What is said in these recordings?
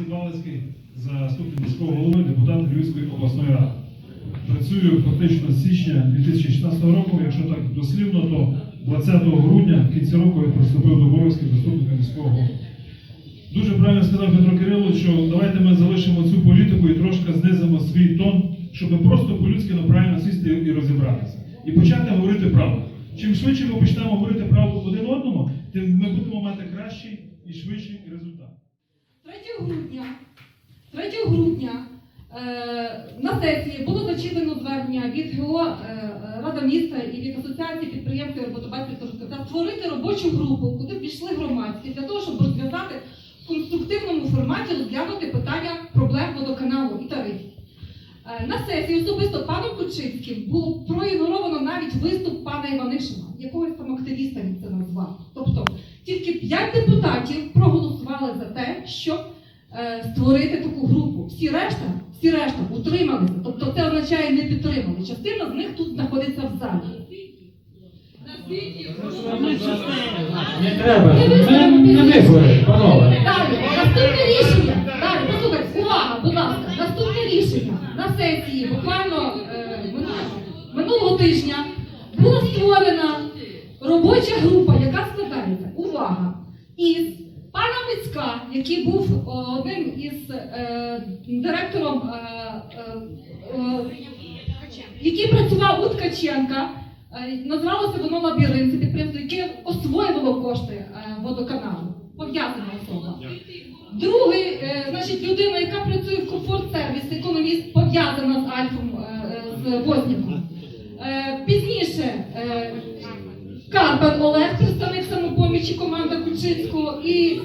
Олексій Балицький, заступник міського голови, депутат Львівської обласної ради. Працюю фактично з січня 2016 року, якщо так дослівно, то 20 грудня в кінці року я приступив до обов'язків заступника міського голови. Дуже правильно сказав Петро Кирилович, що давайте ми залишимо цю політику і трошки знизимо свій тон, щоб просто по-людськи ну, правильно сісти і розібратися. І почати говорити правду. Чим швидше ми почнемо говорити правду один одному, тим ми будемо мати кращий і швидший результат. 3 грудня, 3 грудня е, на сесії було зачитано звернення від ГО е, Рада міста і від Асоціації підприємців роботодавців та створити робочу групу, куди пішли громадські, для того, щоб розв'язати в конструктивному форматі розглянути питання проблем водоканалу і тарифів. Е, На сесії особисто паном Кучинським було проігноровано навіть виступ пана Іванишина, якогось там активіста він це назвав. Тобто тільки п'ять депутатів проголосували за те, щоб створити таку групу. Всі решта, всі решта утрималися. Тобто це означає не підтримали. Частина з них тут знаходиться в залі. Не треба. Не вибори, панове. Далі, наступне рішення. Далі, послухайте, увага, будь ласка, наступне рішення на сесії буквально е, минулого, минулого тижня була створена робоча група, яка складається, увага, із пана Мицька, який був одним із е, директором, е, е, е, який працював у Ткаченка. Е, Називалося воно лабіринт, це підприємство, яке освоювало кошти е, водоканалу. Пов'язана особа. Другий, е, значить, людина, яка працює в комфорт сервіс, економіст, пов'язана з Альфом е, з Возняком. Е, пізніше е, Карпан Олег, представник самопомічі, команда Кучинського, і,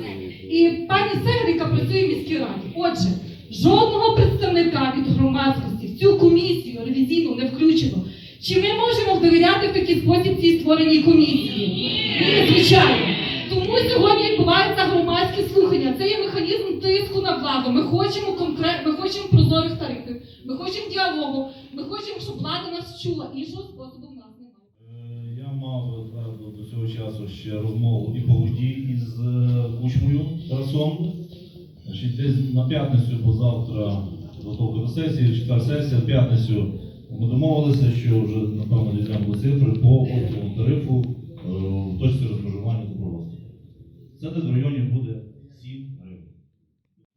і пані Сегер, працює в міській раді. Отже, жодного представника від громадськості в цю комісію ревізійну не включено. Чи ми можемо довіряти в такий спосіб цій створеній комісії? Ні, звичайно. Тому сьогодні відбуваються громадські слухання. Це є механізм тиску на владу. Ми хочемо конкрет, ми хочемо прозорих тарифів, ми хочемо діалогу, ми хочемо, щоб влада нас чула. Іншого способу в нас немає. Е, Я мав зразу до цього часу ще розмову і по воді із е, Кучмою Тарасом. Значить, десь на п'ятницю, бо завтра готовка до сесії, четвер сесія, в п'ятницю ми домовилися, що вже напевно дійдемо цифри по оптовому тарифу е, в точці розмежування добровольства. Це десь в районі буде 7 гривень.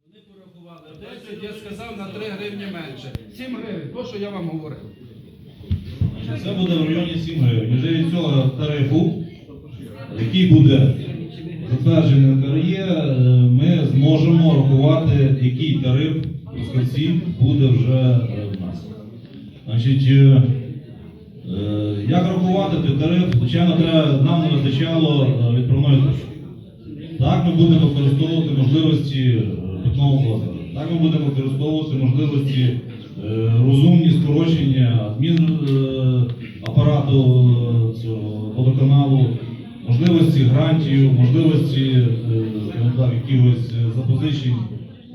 Вони порахували 10, я сказав на 3 гривні менше. 7 гривень, то, що я вам говорив. Це буде в районі 7 гривень. Вже від цього тарифу, який буде затверджений КРЄ, ми зможемо рахувати, який тариф Трускавці буде вже е, в нас. Значить, е, е, як рахувати той тариф? Звичайно, нам не вистачало відправної точки. Так ми будемо використовувати можливості питного озера. Так ми будемо використовувати можливості розумні скорочення адмін апарату цього водоканалу, можливості грантів, можливості е, якихось е, запозичень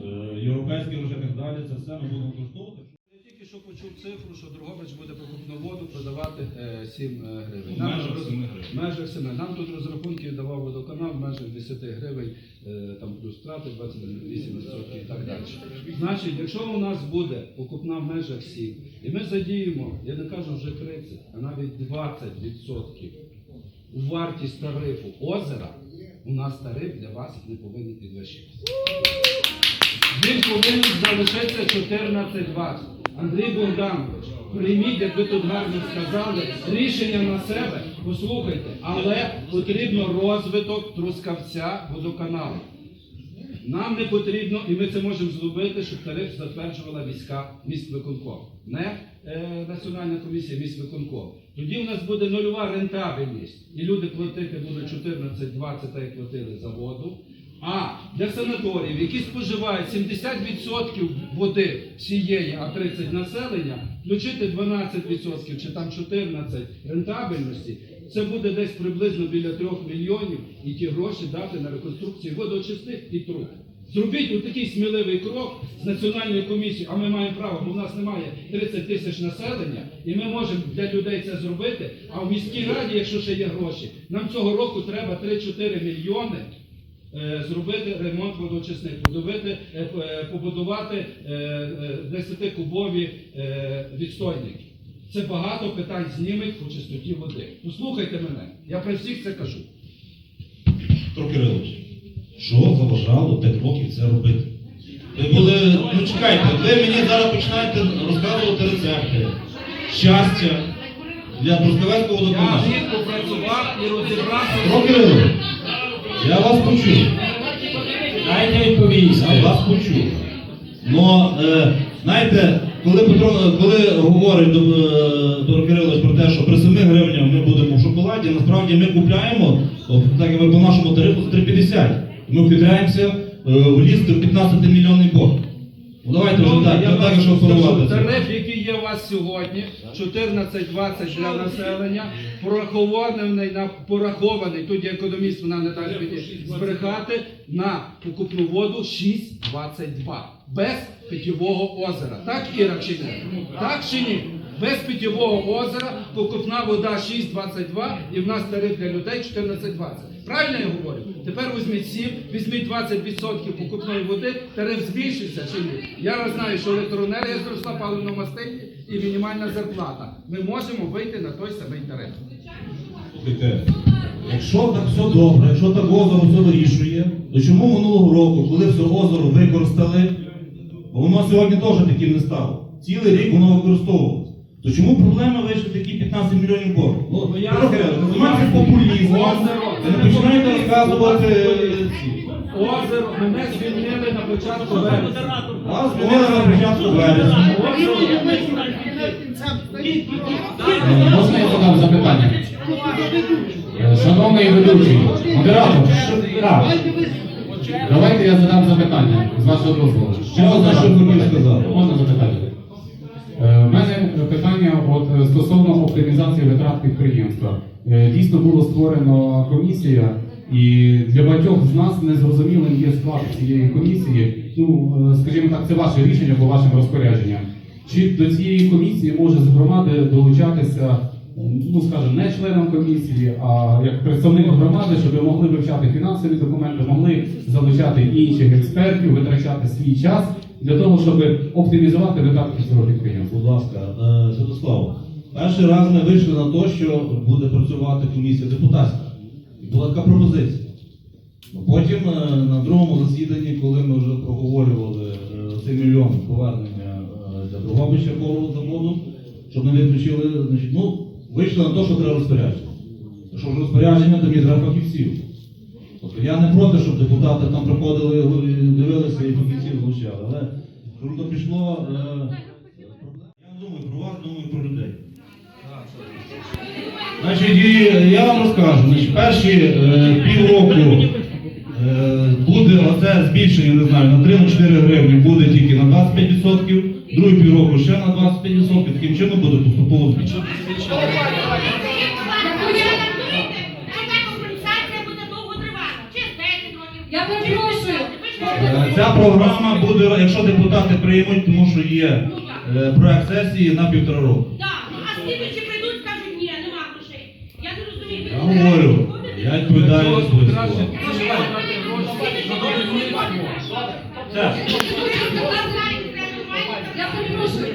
е, європейських і так далі. Це все ми будемо використовувати. Я тільки що почув цифру, що Дрогобич буде покупну воду продавати е, 7 гривень. В межах роз- 7 гривень. в межах 7. Нам тут розрахунки давав водоканал в межах 10 гривень, е, там плюс втрати 28% і так далі. Значить, якщо у нас буде покупна в межах 7, і ми задіємо, я не кажу вже 30, а навіть 20% у вартість тарифу озера, у нас тариф для вас не повинен підвищитися. Він повинен залишитися 14-20. Андрій Богданович, прийміть, як ви тут гарно сказали, рішення на себе, послухайте, але потрібно розвиток Трускавця водоканалу. Нам не потрібно, і ми це можемо зробити, щоб тариф затверджувала війська міськвиконком. Не е, Національна комісія міськвиконком. Тоді у нас буде нульова рентабельність. І люди платити будуть 14-20, так як платили за воду. А для санаторіїв, які споживають 70% води всієї, а 30 населення, включити 12% чи там 14 рентабельності, це буде десь приблизно біля 3 мільйонів і ті гроші дати на реконструкцію водоочисних і труб. Зробіть отакий сміливий крок з національною комісією, а ми маємо право, бо в нас немає 30 тисяч населення, і ми можемо для людей це зробити. А в міській раді, якщо ще є гроші, нам цього року треба 3-4 мільйони е, зробити ремонт побудувати, е, е, побудувати е, е, 10-кубові е, відстойники. Це багато питань зніметь по чистоті води. Послухайте мене, я при всіх це кажу. Петро Кирилович, що заважало 5 років це робити? Ви були, ну чекайте, ви мені зараз починаєте розказувати рецепти. Щастя для Трускавецького Я водоканалу. працював і розібрався. Петро Кирилович, я вас почув. Дайте відповісти. Я вас почув. Но, е, знаєте, коли Петро, коли говорить до, е, Петро Кирилович про те, що при 7 гривнях ми будемо в шоколаді, насправді ми купляємо, так як по нашому тарифу, 3,50. Ми впідряємося е, влізти в 15 мільйонний борг. Ну давайте вже так, Я так, вам якщо. Тариф, який є у вас сьогодні, 14,20 для населення, порахований, на, порахований, тут є економіст, вона не дасть мені збрехати, на покупну воду 6,22. Без питьового озера. Так, Іра, чи ні? Так чи ні? Без питьового озера покупна вода 6,22 і в нас тариф для людей 14,20. Правильно я говорю? Тепер візьміть 7, візьміть 20% покупної води, тариф збільшиться чи ні? Я знаю, що електроенергія зросла, паливно-мастильні і мінімальна зарплата. Ми можемо вийти на той самий тариф. Якщо так все добре, якщо так озеро все вирішує, то чому минулого року, коли все озеро використали, бо воно сьогодні теж таким не стало. Цілий рік воно використовувалося. То чому проблема вийшли такі 15 мільйонів борг? Ну, Ну, я- Петро Кирилович, ви починаєте розказувати е. Озеро мене звільнили на початку вересня. Вас змінили на початку вересня. Можна я задам запитання? Е, Шановний ведучий, модератор, так. Давайте я задам запитання, з вашого дозволу. Можна, що ви сказали? Можна запитання? Е, У мене питання от, е, стосовно оптимізації витрат підприємства. Е, Дійсно було створено комісія, і для багатьох з нас незрозумілим є склад цієї комісії. Ну, е, скажімо так, це ваше рішення по вашим розпорядженням. Чи до цієї комісії може з громади долучатися, ну скажімо, не членом комісії, а як представник громади, щоб могли вивчати фінансові документи, могли залучати інших експертів, витрачати свій час для того, щоб оптимізувати видатки цього підприємства. Будь ласка, е, Святослав, перший раз ми вийшли на те, що буде працювати комісія депутатська. Була така пропозиція. Потім е, на другому засіданні, коли ми вже проговорювали е, цей мільйон повернення для Другобича коло заводу, щоб не виключили, значить, ну, вийшли на те, що треба розпорядження. Якщо ж розпорядження, то мені треба фахівців. Тобто я не проти, щоб депутати там приходили, дивилися і фахівців залучали, але коли то пішло. е, я думаю про вас, думаю про людей. Значить, я вам розкажу, значить, перші е, півроку е, буде оце збільшення, не знаю, на 3-4 гривні буде тільки на 25%, другий півроку ще на 25%, таким чином буде поступово збільшення. Буде довго тривати. Через 10 років. Я перепрошую. Е, Ця програма буде, якщо депутати приймуть, тому що є е, проект сесії на півтора року. Так, ну а слідуючі прийдуть, скажуть, ні, нема грошей. Я не розумію. Я говорю, я відповідаю за свої слова. Все. Я перепрошую.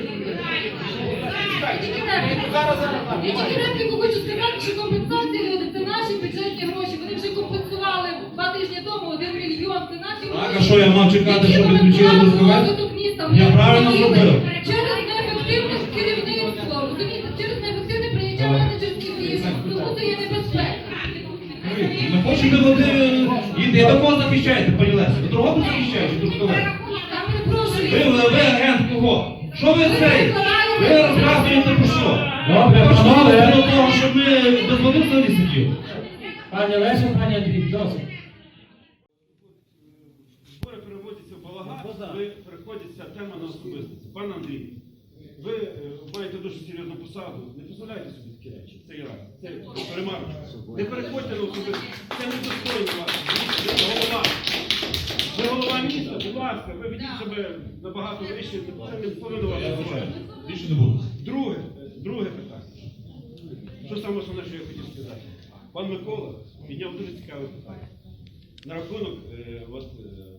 Я Я тільки репліку хочу сказати, що компенсації люди це наші бюджетні гроші. Вони вже компенсували два тижні тому один мільйон. Це наші Так, а що я мав чекати, вкладали розвиток міста. Я правильно зробив. Через неефективне керівництво, розумієте, через неефективне прийняття менеджерських рішень. Тому це є небезпека. Ми хочемо води. І до кого захищаєте, пані Леся? До другого захищаєте, до? Ви, ви, ви агент кого? Що ви цей? Ви розказуєте про що? Добре, панове. хочете до того, щоб ми без води взагалі сиділи? Пані Леся, пані Андрій, досить. Збори переводяться в балаган, ви переходиться тема на особистості. Пан Андрій, ви е, маєте дуже серйозну посаду. Не дозволяйте собі такі речі. Це є раз. Це ремарка. Не переходьте на особистості. Це не достойно вас. Ви голова. Ви будь ласка, ви ведіть себе набагато вище. Це не повинно вас Більше не буду. Друге, друге питання. Що саме основне, що я хотів сказати? Пан Микола підняв дуже цікаве питання. на рахунок е, от, е,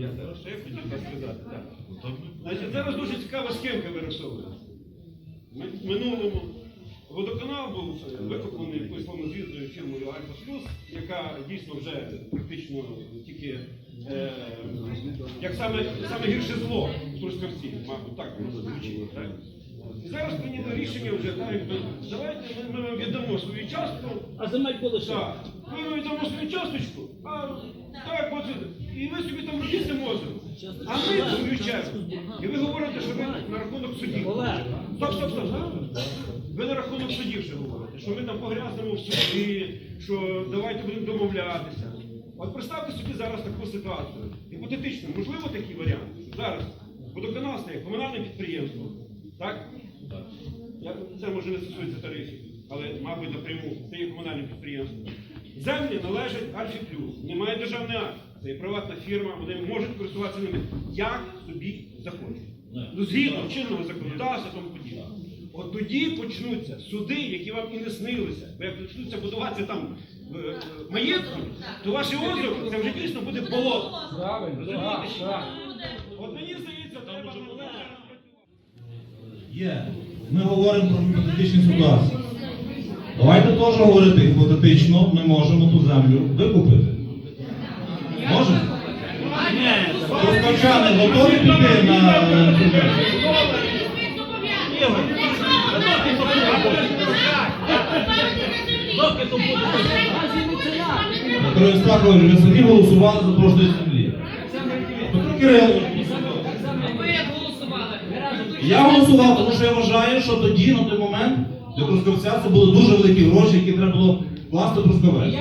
Я зараз ще хотів би сказати, так. Значить, зараз дуже цікава схемка вирисовується. В минулому водоканал був е, викуплений якоюсь славнозвісною фірмою Альфа Плюс, яка дійсно вже практично тільки е, як саме, саме гірше зло в Трускавці, мабуть, так воно звучить. І зараз прийняли рішення вже, так, якби, давайте ми, ми вам віддамо свою частку. А земель. Так, ми вам віддамо свою часточку, а так, от, і ви собі там робіть цим озеро. А ми свою чергу. І ви говорите, що ви на рахунок судів. Стоп, стоп, стоп. Ви на рахунок судів ще говорите, що ми там погрязнемо в суді, що давайте будемо домовлятися. От представте собі зараз таку ситуацію. Гіпотетично, можливо такий варіант. Зараз водоканал стає комунальне підприємство. Так? Я- Це може не стосується тарифів, але, мабуть, напряму це є комунальне підприємство. Землі належать Альфі Плюс. Немає державний акт. Це є приватна фірма, вони можуть користуватися ними як собі захочуть. Ну, згідно чинного законодавства тому подібне. От тоді почнуться суди, які вам і не снилися. Бо як почнуться будуватися там е, е, маєтки, то ваше озеро це вже дійсно буде болото. Правильно, так, так. От мені здається, треба. Є. Ми говоримо про гіпотетичні ситуації. Давайте теж говорити гіпотетично, ми можемо ту землю викупити. Можемо? Розпочани готові піти на е, цю землю? Доки то буде. Петро Євстахович, ви самі голосували за прошлої землі. Петро Кирилович. Я голосував, тому що я вважаю, що тоді, на той момент, для Трускавця це були дуже великі гроші, які треба було вкласти в Трускавець.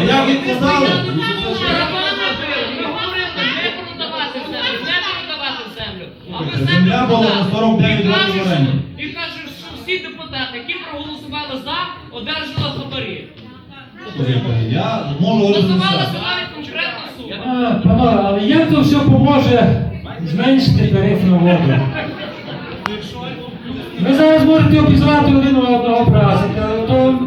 А як відкладали? ну, то це ж- Земля була на 49 років оренді. І кажуть, що всі депутати, які проголосували за, одержали хабарі. Я можу говорити за навіть. Панове, але як то все поможе зменшити тариф на воду? Ви зараз можете обізвати один одного образити, але то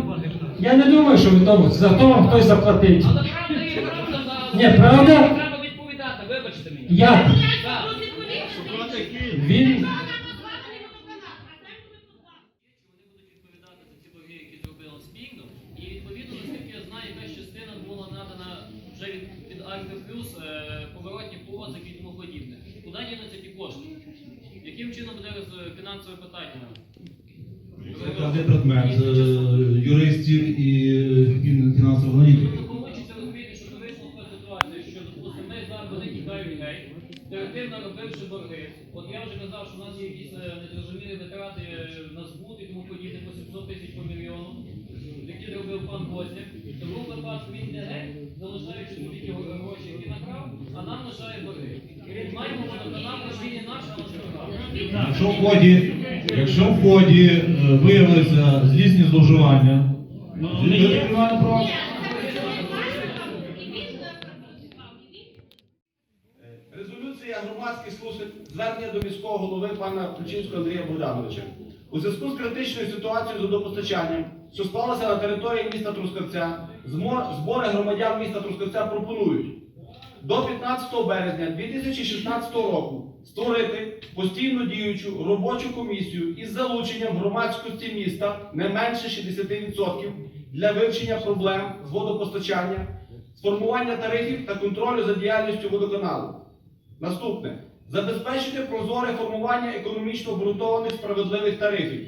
я не думаю, що ви тому, за то вам хтось заплатить. Але правда є правда. Ні, правда? Треба відповідати, вибачте мені. Як? Він Плюс, поворотні позики і тому подібне. Куди дінуться ті кошти? Яким чином буде фінансове питання? Це предмет е, юристів і фін- фінансового аналітики. Тобто Хочеться розуміти, що вийшла така ситуація, що допустимо, ми зараз вони тікають гей, директивно робивши борги. От я вже казав, що у нас є якісь е, незрозумілі витрати е, на збут і тому подібне по 700 тисяч по мільйону, які зробив пан Возняк. То в другому випадку він не гей, залишаючи собі гроші, які накрав, а нам лишає борги. Маємо водоканал, що він інакше, але що. Якщо в ході, якщо в ході е, виявилися злісні зловживання, кримінальне право? Резолюція громадських слухань звернення до міського голови пана Ключинського Андрія Богдановича. У зв'язку з критичною ситуацією з водопостачанням, що склалася на території міста Трускавця, збори громадян міста Трускавця пропонують до 15 березня 2016 року створити постійно діючу робочу комісію із залученням громадськості міста не менше 60% для вивчення проблем з водопостачання, сформування тарифів та контролю за діяльністю водоканалу. Наступне. Забезпечити прозоре формування економічно обґрунтованих справедливих тарифів.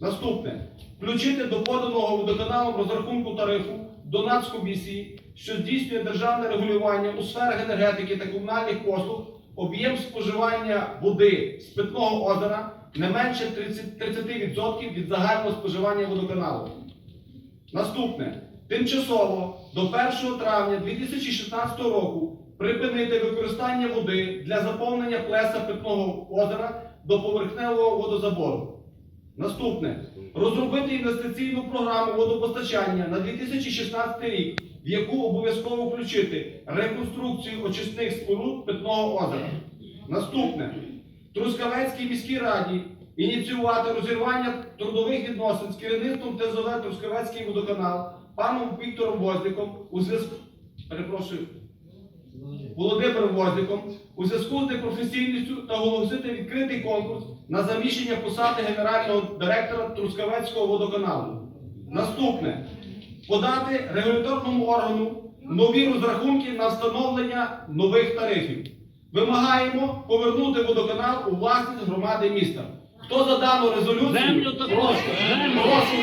Наступне. Включити до поданого водоканалом розрахунку тарифу до Нацкомісії, що здійснює державне регулювання у сферах енергетики та комунальних послуг, об'єм споживання води з питного озера не менше 30%, 30% від загального споживання водоканалу. Наступне. Тимчасово до 1 травня 2016 року припинити використання води для заповнення плеса питного озера до поверхневого водозабору. Наступне. Розробити інвестиційну програму водопостачання на 2016 рік, в яку обов'язково включити реконструкцію очисних споруд питного озера. Наступне. Трускавецькій міській раді ініціювати розірвання трудових відносин з керівництвом ТЗВ Трускавецький водоканал паном Віктором Возником у зв'язку. Перепрошую. Володимиром Возником у зв'язку з непрофесійністю та оголосити відкритий конкурс на заміщення посади генерального директора Трускавецького водоканалу. Наступне подати регуляторному органу нові розрахунки на встановлення нових тарифів. Вимагаємо повернути водоканал у власність громади міста. Хто за дану резолюцію? Землю прошу, прошу.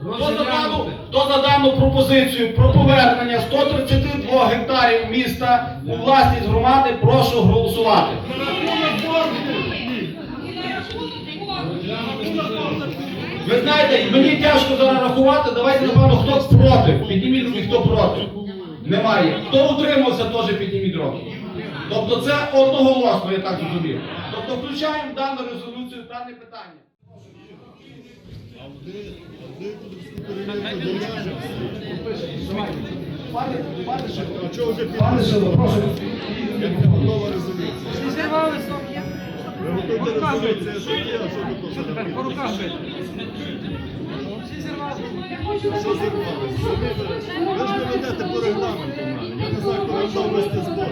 Хто за, дану, хто за дану пропозицію про повернення 132 гектарів міста у власність громади, прошу голосувати. Ви знаєте, мені тяжко зараз рахувати, давайте, напевно, хто проти. Підніміть руки, хто проти. Немає. Хто утримався, теж підніміть руки. Тобто це одноголосно, я так зрозумів. Тобто включаємо дану резолюцію дане питання. Пане, пане Шило, пане Шило, прошу. Ви ж не ведете по регламенту. Я не знаю, коли вести збор.